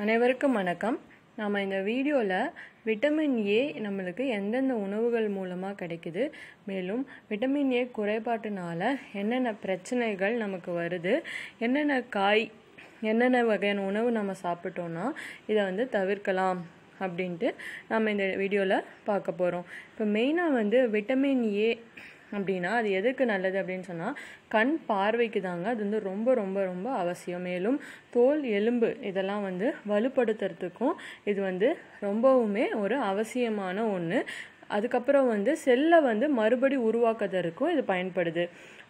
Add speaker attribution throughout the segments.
Speaker 1: அனைவருக்கும் வணக்கம். நாம் இந்த வீடியோவில் விட்டமின் ஏ நம்மளுக்கு எந்தெந்த உணவுகள் மூலமாக கிடைக்குது மேலும் விட்டமின் ஏ குறைபாட்டினால் என்னென்ன பிரச்சனைகள் நமக்கு வருது என்னென்ன காய் என்னென்ன வகையான உணவு நம்ம சாப்பிட்டோன்னா இதை வந்து தவிர்க்கலாம் அப்படின்ட்டு நம்ம இந்த வீடியோவில் பார்க்க போகிறோம் இப்போ மெயினாக வந்து விட்டமின் ஏ அப்படின்னா அது எதுக்கு நல்லது அப்படின்னு சொன்னால் கண் பார்வைக்கு தாங்க அது வந்து ரொம்ப ரொம்ப ரொம்ப அவசியம். மேலும் தோல் எலும்பு இதெல்லாம் வந்து வலுப்படுத்துறதுக்கும் இது வந்து ரொம்பவுமே ஒரு அவசியமான ஒன்று அதுக்கப்புறம் வந்து செல்லை வந்து மறுபடி உருவாக்குவதற்கும் இது பயன்படுது.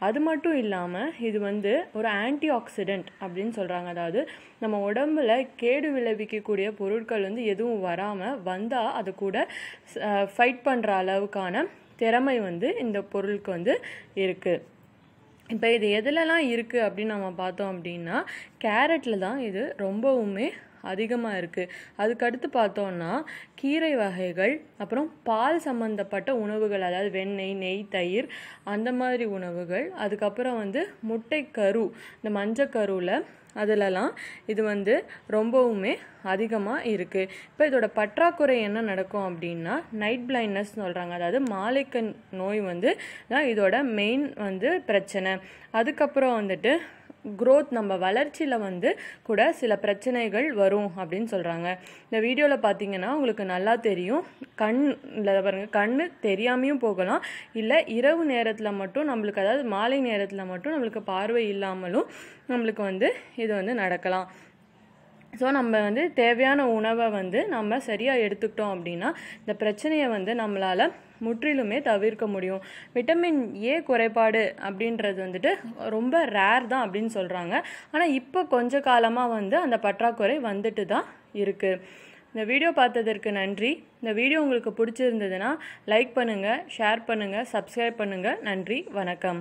Speaker 1: அது மட்டும் இல்லாமல் இது வந்து ஒரு ஆன்டி ஆக்சிடெண்ட் அப்படின்னு சொல்கிறாங்க அதாவது நம்ம உடம்புல கேடு விளைவிக்கக்கூடிய பொருட்கள் வந்து எதுவும் வராமல் வந்தால் அது கூட ஃபைட் பண்ணுற அளவுக்கான திறமை வந்து இந்த பொருளுக்கு வந்து இருக்குது இப்போ இது எதுலலாம் இருக்குது அப்படின்னு நம்ம பார்த்தோம் அப்படின்னா கேரட்டில் தான் இது ரொம்பவுமே அதிகமாக இருக்குது அதுக்கடுத்து பார்த்தோன்னா கீரை வகைகள் அப்புறம் பால் சம்மந்தப்பட்ட உணவுகள் அதாவது வெண்ணெய் நெய் தயிர் அந்த மாதிரி உணவுகள். அதுக்கப்புறம் வந்து முட்டைக்கரு இந்த மஞ்சக்கருவில் அதிலலாம் இது வந்து ரொம்பவுமே அதிகமாக இருக்குது இப்போ இதோட பற்றாக்குறை என்ன நடக்கும் அப்படின்னா நைட் பிளைண்ட்னஸ் சொல்கிறாங்க அதாவது மாலைக்க நோய் வந்து தான் இதோட மெயின் வந்து பிரச்சனை. அதுக்கப்புறம் வந்துட்டு க்ரோத் நம்ம வளர்ச்சியில் வந்து கூட சில பிரச்சனைகள் வரும் அப்படின்னு சொல்கிறாங்க இந்த வீடியோவில் பார்த்தீங்கன்னா உங்களுக்கு நல்லா தெரியும். கண்ணில் பாருங்க கண் தெரியாமையும் போகலாம். இல்லை இரவு நேரத்தில் மட்டும் நம்மளுக்கு அதாவது மாலை நேரத்தில் மட்டும் நம்மளுக்கு பார்வை இல்லாமலும் நம்மளுக்கு வந்து இது வந்து நடக்கலாம். ஸோ நம்ம வந்து தேவையான உணவை வந்து நம்ம சரியாக எடுத்துக்கிட்டோம் அப்படின்னா இந்த பிரச்சனையை வந்து நம்மளால் முற்றிலுமே தவிர்க்க முடியும். விட்டமின் ஏ குறைபாடு அப்படின்றது வந்துட்டு ரொம்ப ரேர் தான் அப்படின்னு சொல்கிறாங்க ஆனால் இப்போ கொஞ்ச காலமாக வந்து அந்த பற்றாக்குறை வந்துட்டு தான் இருக்குது இந்த வீடியோ பார்த்ததற்கு நன்றி. இந்த வீடியோ உங்களுக்கு பிடிச்சிருந்ததுன்னா லைக் பண்ணுங்கள் ஷேர் பண்ணுங்கள் சப்ஸ்கிரைப் பண்ணுங்கள் நன்றி வணக்கம்.